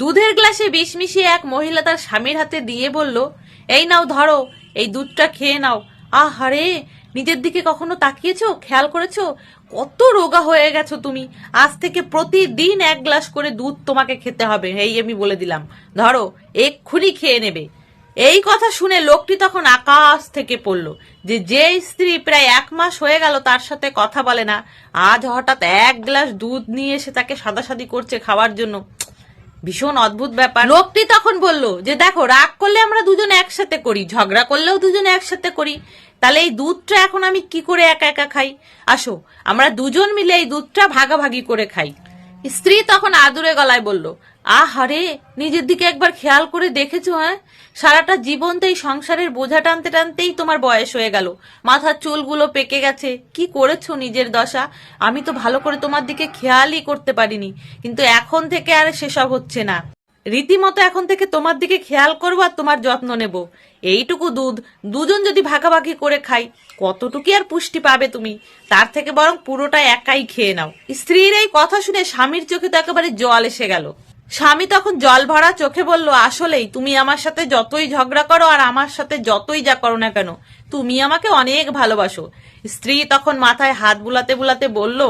দুধের গ্লাসে বিষ মিশিয়ে এক মহিলা তার স্বামীর হাতে দিয়ে বলল, এই নাও, ধরো, এই দুধটা খেয়ে নাও। আহারে, নিজের দিকে কখনো তাকিয়েছো? খেয়াল করেছ? কত রোগা হয়ে গেছো তুমি। আজ থেকে প্রতিদিন এক গ্লাস করে দুধ তোমাকে খেতে হবে, এই আমি বলে দিলাম। ধরো, এক্ষুনি খেয়ে নেবে। এই কথা শুনে লোকটি তখন আকাশ থেকে পড়ল যে যে স্ত্রী প্রায় এক মাস হয়ে গেল তার সাথে কথা বলে না। আজ হঠাৎ এক গ্লাস দুধ নিয়ে এসে তাকে সাদাসাদি করছে খাওয়ার জন্য। ভীষণ অদ্ভুত ব্যাপার। লোকটি তখন বলল, যে দেখো, রাগ করলে আমরা দুজন একসাথে করি, ঝগড়া করলেও দুজনে একসাথে করি। তাহলে এই দুধটা এখন আমি কি করে একা একা খাই? আসো, আমরা দুজন মিলে এই দুধটা ভাগাভাগি করে খাই। স্ত্রী তখন আদুরে গলায় বলল আহারে, নিজের দিকে একবার খেয়াল করে দেখেছ হ্যাঁ? সারাটা জীবন তো এই সংসারের বোঝা টানতে টানতেই তোমার বয়স হয়ে গেল। মাথার চুলগুলো পেকে গেছে। কি করেছ নিজের দশা? আমি তো ভালো করে তোমার দিকে খেয়ালই করতে পারিনি। কিন্তু এখন থেকে আর সেসব হচ্ছে না। রীতিমতো এখন থেকে তোমার দিকে খেয়াল করব আর তোমার যত্ন নেব। এইটুকু দুধ, দুজন যদি ভাগাভাগি করে খাই, কতটুকু আর পুষ্টি পাবে তুমি? তার থেকে বরং পুরোটা একাই খেয়ে নাও। স্ত্রীর এই কথা শুনে স্বামীর চোখে তো একেবারে জল এসে গেল। স্বামী তখন জল ভরা চোখে বলল, আসলেই, তুমি আমার সাথে যতই ঝগড়া করো আর আমার সাথে যতই যা করো না কেন, তুমি আমাকে অনেক ভালোবাসো। স্ত্রী তখন মাথায় হাত বুলাতে বুলাতে বলল,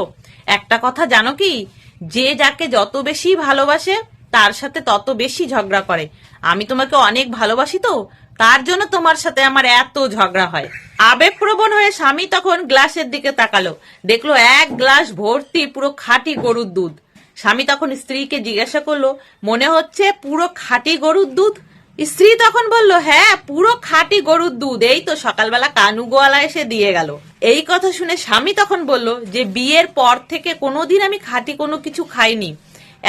একটা কথা জানো কি? যে যাকে যত বেশি ভালোবাসে, তার সাথে তত বেশি ঝগড়া করে। আমি তোমাকে অনেক ভালোবাসি তো, তার জন্য তোমার সাথে আমার এত ঝগড়া হয়। আবেগপ্রবণ হয়ে স্বামী তখন গ্লাসের দিকে তাকালো। দেখল এক গ্লাস ভর্তি পুরো খাঁটি গরুর দুধ। স্বামী তখন স্ত্রীকে জিজ্ঞাসা করল, মনে হচ্ছে পুরো খাঁটি গরুর দুধ? স্ত্রী তখন বলল হ্যাঁ পুরো খাঁটি গরুর দুধ। এই তো সকালবেলা কানু গোয়ালা এসে দিয়ে গেল। এই কথা শুনে স্বামী তখন বলল, যে বিয়ের পর থেকে কোনোদিন আমি খাঁটি কোনো কিছু খাইনি।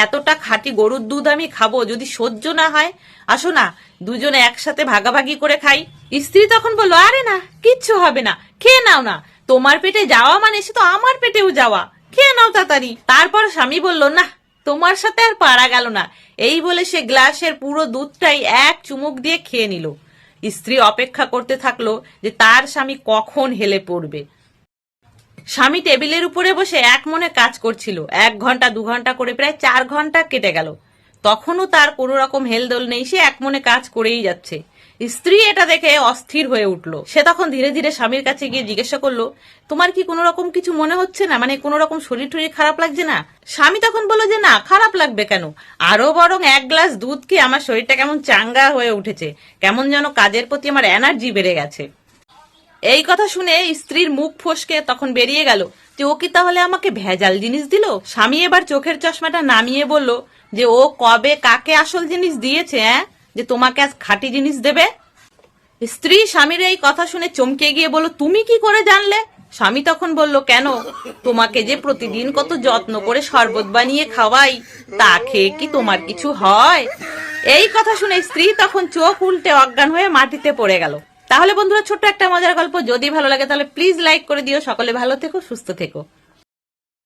এতটা খাঁটি গরুর দুধ আমি খাব যদি সহ্য না হয়। আসো না, দুজনে একসাথে ভাগাভাগি করে খাই। স্ত্রী তখন বলল, আরে না, কিচ্ছু হবে না, খেয়ে নাও না। তোমার পেটে যাওয়া মানে সে তো আমার পেটেও যাওয়া। নাও তাড়াতাড়ি। তারপর স্বামী বলল, না, তোমার সাথে আর পারা গেল না। এই বলে সে গ্লাসের পুরো দুধটাই এক চুমুক দিয়ে খেয়ে নিল। স্ত্রী অপেক্ষা করতে থাকল যে তার স্বামী কখন হেলে পড়বে। স্বামী টেবিলের উপরে বসে এক মনে কাজ করছিল। এক ঘণ্টা, দু ঘণ্টা করে প্রায় চার ঘণ্টা কেটে গেল। তখনও তার কোনো রকম হেলদোল নেই, সে এক মনে কাজ করেই যাচ্ছে। স্ত্রী এটা দেখে অস্থির হয়ে উঠল। সে তখন ধীরে ধীরে স্বামীর কাছে গিয়ে জিজ্ঞাসা করল, তোমার কি কোনো রকম কিছু মনে হচ্ছে না? মানে কোনো রকম শরীর টরীর খারাপ লাগছে না? স্বামী তখন বলল যে, না, খারাপ লাগবে কেন? আরও বরং এক গ্লাস দুধ খেয়ে আমার শরীরটা কেমন চাঙ্গা হয়ে উঠেছে। কেমন যেন কাজের প্রতি আমার এনার্জি বেড়ে গেছে। এই কথা শুনে স্ত্রীর মুখ ফসকে তখন বেরিয়ে গেল। যে ও কি তাহলে আমাকে ভেজাল জিনিস দিল? স্বামী এবার চোখের চশমাটা নামিয়ে বলল যে, ও কবে কাকে আসল জিনিস দিয়েছে হ্যাঁ যে তোমাকে আজ খাঁটি জিনিস দেবে? স্ত্রী স্বামীর এই কথা শুনে চমকে গিয়ে বলল, তুমি কি করে জানলে? স্বামী তখন বলল, কেন? তোমাকে যে প্রতিদিন কত যত্ন করে শরবত বানিয়ে খাওয়াই, তা খেয়ে কি তোমার কিছু হয়? এই কথা শুনে স্ত্রী তখন চোখ উল্টে অজ্ঞান হয়ে মাটিতে পড়ে গেল। তাহলে বন্ধুরা, ছোট্ট একটা মজার গল্প। যদি ভালো লাগে, তাহলে প্লিজ লাইক করে দিও। সকলে ভালো থেকো, সুস্থ থেকো।